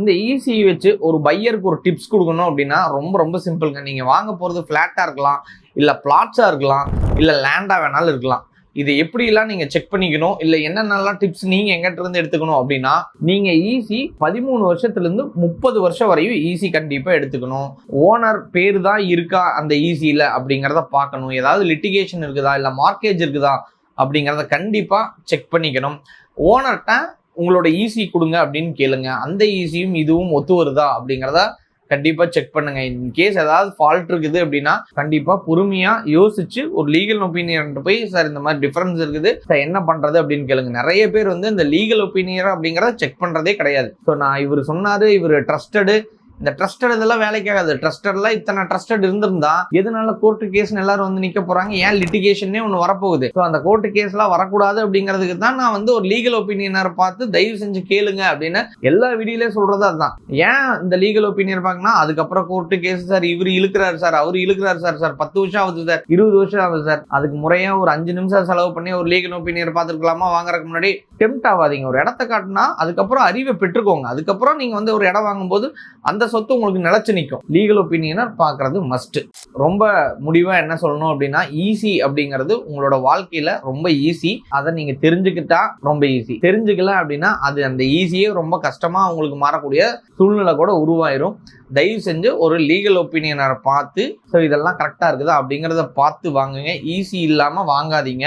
இந்த ஈசி வச்சு ஒரு பையருக்கு ஒரு டிப்ஸ் கொடுக்கணும் அப்படின்னா ரொம்ப ரொம்ப சிம்பிளுங்க நீங்கள் வாங்க போகிறது ஃப்ளாட்டாக இருக்கலாம் இல்லை பிளாட்ஸாக இருக்கலாம் இல்லை லேண்டாக வேணாலும் இருக்கலாம். இது எப்படிலாம் நீங்கள் செக் பண்ணிக்கணும் இல்லை என்னென்னலாம் டிப்ஸ் நீங்கள் எங்கிட்டருந்து எடுத்துக்கணும் அப்படின்னா நீங்கள் ஈஸி பதிமூணு வருஷத்துலேருந்து முப்பது வருஷம் வரையும் ஈஸி கண்டிப்பாக எடுத்துக்கணும். ஓனர் பேர் தான் இருக்கா அந்த ஈஸியில் அப்படிங்கிறத பார்க்கணும். ஏதாவது லிட்டிகேஷன் இருக்குதா இல்லை மார்க்கேஜ் இருக்குதா அப்படிங்கிறத கண்டிப்பாக செக் பண்ணிக்கணும். ஓனர்கிட்ட உங்களோட ஈஸி கொடுங்க அப்படின்னு கேளுங்க. அந்த ஈஸியும் இதுவும் ஒத்து வருதா அப்படிங்கிறத கண்டிப்பா செக் பண்ணுங்க. இன்கேஸ் ஏதாவது ஃபால்ட் இருக்குது அப்படின்னா கண்டிப்பா பொறுமையா யோசிச்சு ஒரு லீகல் ஒப்பீனியன் போய் சார் இந்த மாதிரி டிஃபரன்ஸ் இருக்குது. சார் என்ன பண்றது? அப்படின்னு கேளுங்க. நிறைய பேர் வந்து இந்த லீகல் ஒப்பீனியர் அப்படிங்கிறத செக் பண்றதே கிடையாது. ஸோ நான் இவர் சொன்னாரு இவர் ட்ரஸ்டடு இந்த ட்ரஸ்டட் இதெல்லாம் வேலைக்காகாது ட்ரஸ்டட்ல இத்தனை ட்ரஸ்டட் இருந்திருந்தா எதனால கோர்ட்டு கேஸ்னு எல்லாரும் வந்து நிக்க போறாங்க? ஏன் லிட்டிகேஷனே ஒன்று வரப்போகுது? ஸோ அந்த கோர்ட்டு கேஸ்லாம் வரக்கூடாது அப்படிங்கிறதுக்கு தான் நான் வந்து ஒரு லீகல் ஒப்பீனியனரை பார்த்து தயவு செஞ்சு கேளுங்க அப்படின்னு எல்லா வீடியோலயும் சொல்றது அதுதான். ஏன் இந்த லீகல் ஒப்பீனியன் பார்க்கணும் அதுக்கப்புறம் கோர்ட்டு கேஸ் சார் இவர் இழுக்கிறாரு சார் அவர் இழுக்கிறாரு சார் சார் பத்து வருஷம் ஆகுது சார் இருபது வருஷம் ஆகுது சார் அதுக்கு முறையா ஒரு அஞ்சு நிமிஷம் செலவு பண்ணி ஒரு லீகல் ஒப்பீனியர் பார்த்துருக்கலாமா? வாங்குறதுக்கு முன்னாடி டெம்ட் ஆகாதீங்க. ஒரு இடத்த காட்டினா அதுக்கப்புறம் அறிவை பெற்றுக்கோங்க. அதுக்கப்புறம் நீங்க வந்து ஒரு இடம் வாங்கும்போது அந்த சொத்து உங்களுக்கு நிலச்சி நிற்கும் லீகல் ஒப்பீனியனை பார்க்கறது மஸ்ட்டு ரொம்ப முடிவாக என்ன சொல்லணும் அப்படின்னா ஈஸி அப்படிங்கிறது உங்களோட வாழ்க்கையில் ரொம்ப ஈஸி அதை நீங்கள் தெரிஞ்சுக்கிட்டா ரொம்ப ஈஸி தெரிஞ்சுக்கல அப்படின்னா அது அந்த ஈஸியே ரொம்ப கஷ்டமாக உங்களுக்கு மாறக்கூடிய சூழ்நிலை கூட உருவாயிரும். தயவு செஞ்சு ஒரு லீகல் ஒப்பீனியனை பார்த்து ஸோ இதெல்லாம் கரெக்டாக இருக்குதா? அப்படிங்கிறத பார்த்து வாங்குங்க. ஈஸி இல்லாமல் வாங்காதீங்க.